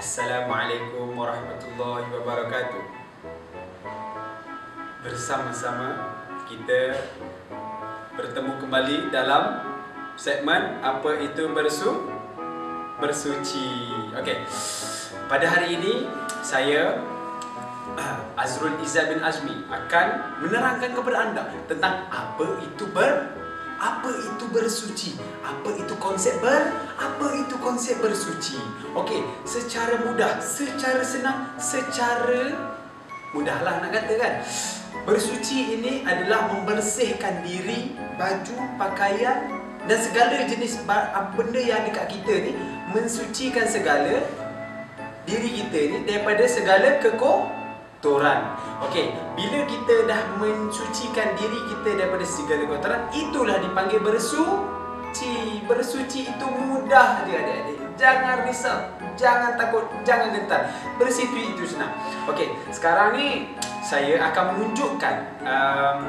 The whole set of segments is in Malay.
Assalamualaikum warahmatullahi wabarakatuh. Bersama-sama kita bertemu kembali dalam segmen apa itu bersu bersuci. Okey. Pada hari ini saya Azrul Izzah bin Azmi akan menerangkan kepada anda tentang apa itu ber apa itu bersuci? Apa itu konsep ber? Apa itu konsep bersuci? Okey, secara mudah, secara senang, secara mudahlah nak kata kan. Bersuci ini adalah membersihkan diri, baju, pakaian dan segala jenis benda yang dekat kita ni mensucikan segala diri kita ni daripada segala keko kotoran. Okey, bila kita dah mensucikan diri kita daripada segala kotoran, itulah dipanggil bersuci. Bersuci itu mudah dia adik-adik. Jangan risau, jangan takut, jangan gentar. Bersuci itu senang. Okey, sekarang ni saya akan menunjukkan um,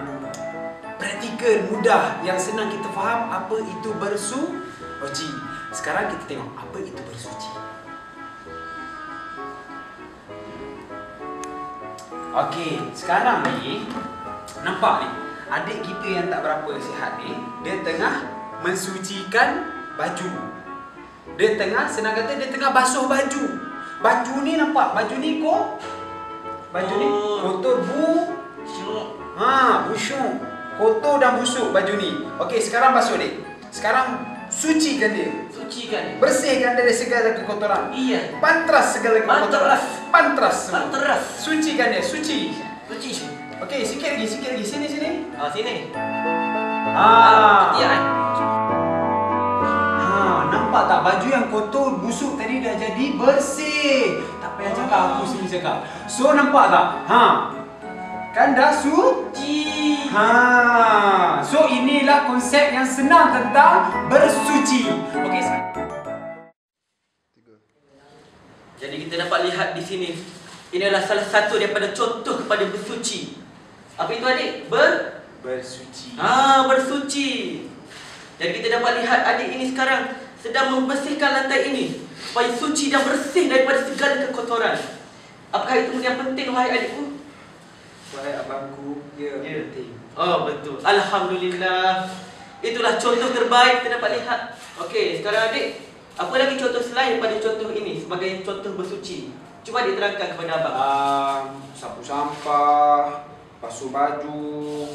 praktikal mudah yang senang kita faham apa itu bersuci. Sekarang kita tengok apa itu bersuci. Okey, sekarang ni nampak ni adik kita yang tak berapa sihat ni dia tengah mensucikan baju. Dia tengah senang kata dia tengah basuh baju. Baju ni nampak baju ni ko baju ni kotor bu ha busuk. Kotor dan busuk baju ni. Okey, sekarang basuh dia. Sekarang sucikan dia. Sucikan. Bersihkan dari segala kekotoran. Iya. Pantras segala kekotoran. Pantras. Pantras semua. Pantras. Sucikan dia, suci. Suci. Okey, sikit lagi, sikit lagi. Sini, sini. Ah sini. Ah. Ya. Ha, nampak tak baju yang kotor, busuk tadi dah jadi bersih. Tak payah cakap aku sini cakap. So nampak tak? Ha. Kan dah suci. Ha. So inilah konsep yang senang tentang bersuci. Okey. Jadi kita dapat lihat di sini. Ini adalah salah satu daripada contoh kepada bersuci. Apa itu adik? Ber Bersuci. Ah, bersuci. Jadi kita dapat lihat adik ini sekarang sedang membersihkan lantai ini supaya suci dan bersih daripada segala kekotoran. Apakah itu yang penting wahai adikku? Wahai abangku, ya, Ya. penting. Oh betul. Alhamdulillah. Itulah contoh terbaik kita dapat lihat. Okey, sekarang adik, apa lagi contoh selain daripada contoh ini sebagai contoh bersuci? Cuba diterangkan kepada abang. Um, sapu sampah, basuh baju,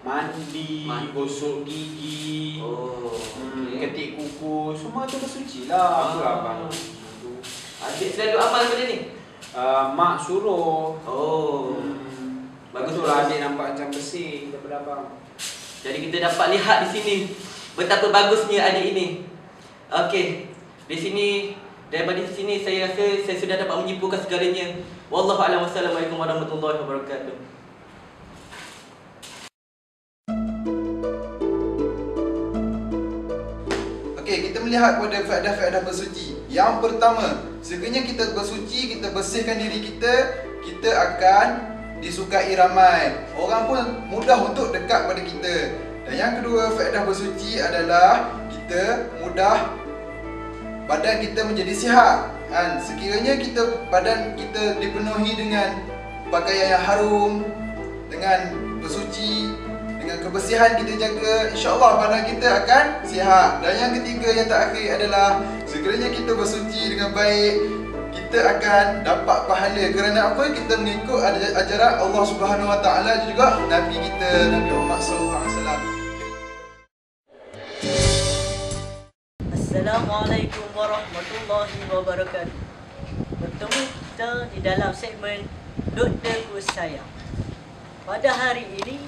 mandi, Mandi. gosok gigi, Oh, hmm, okey. ketik kuku, semua tu bersuci lah. Apa Ah. abang? Adik selalu amal benda ni? Uh, mak suruh. Oh. Hmm, Bagus, bagus. adik nampak macam bersih daripada abang. Jadi kita dapat lihat di sini betapa bagusnya adik ini. Okey. Di sini daripada sini saya rasa saya sudah dapat menyimpulkan segalanya. Wallahu a'lam wassalamualaikum warahmatullahi wabarakatuh. Okey, kita melihat pada faedah-faedah bersuci. Yang pertama, sekiranya kita bersuci, kita bersihkan diri kita, kita akan disukai ramai. Orang pun mudah untuk dekat pada kita. Dan yang kedua, faedah bersuci adalah kita mudah badan kita menjadi sihat. Kan? Sekiranya kita badan kita dipenuhi dengan pakaian yang harum, dengan bersuci, dengan kebersihan kita jaga, insya-Allah badan kita akan sihat. Dan yang ketiga yang terakhir adalah sekiranya kita bersuci dengan baik, kita akan dapat pahala kerana apa? Kita mengikut aj- ajaran Allah Subhanahu Wa Taala juga Nabi kita Nabi Muhammad sallallahu alaihi wasallam. Assalamualaikum warahmatullahi wabarakatuh. Bertemu kita di dalam segmen Doktorku Sayang. Pada hari ini,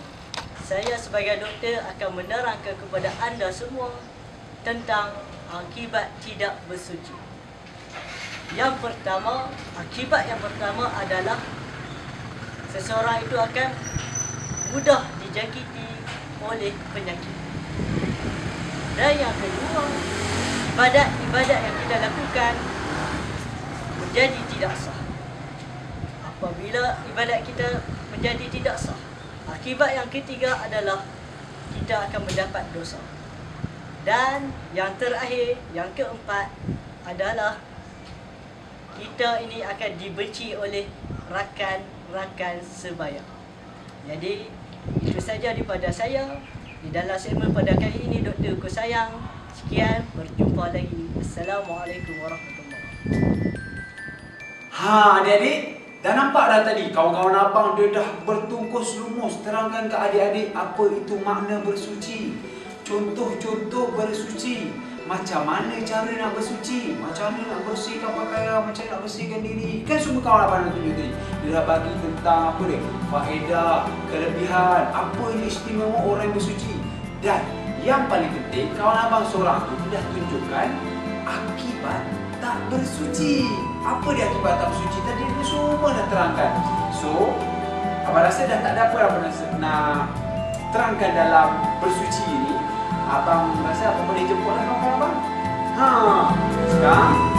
saya sebagai doktor akan menerangkan kepada anda semua tentang akibat tidak bersuci. Yang pertama, akibat yang pertama adalah seseorang itu akan mudah dijangkiti oleh penyakit. Dan yang kedua, ibadat-ibadat yang kita lakukan menjadi tidak sah. Apabila ibadat kita menjadi tidak sah, akibat yang ketiga adalah kita akan mendapat dosa. Dan yang terakhir, yang keempat adalah kita ini akan dibenci oleh rakan-rakan sebaya. Jadi itu saja daripada saya di dalam segmen pada kali ini Doktor Ku Sayang. Sekian, berjumpa lagi. Assalamualaikum warahmatullahi Ha, adik-adik, dah nampak dah tadi kawan-kawan abang dia dah bertungkus lumus terangkan ke adik-adik apa itu makna bersuci. Contoh-contoh bersuci. Macam mana cara nak bersuci? Macam mana nak bersihkan pakaian? Macam mana nak bersihkan diri? Kan semua kawan abang nak tunjuk tadi. Dia dah bagi tentang apa dia? Faedah, kelebihan, apa yang istimewa orang bersuci. Dan yang paling penting, kawan abang seorang tu dah tunjukkan akibat tak bersuci. Apa dia akibat tak bersuci? Tadi dia semua dah terangkan. So, abang rasa dah tak ada apa apa nak, nak terangkan dalam bersuci ini. Abang rasa abang boleh jemput lah kawan-kawan abang. Ha, sekarang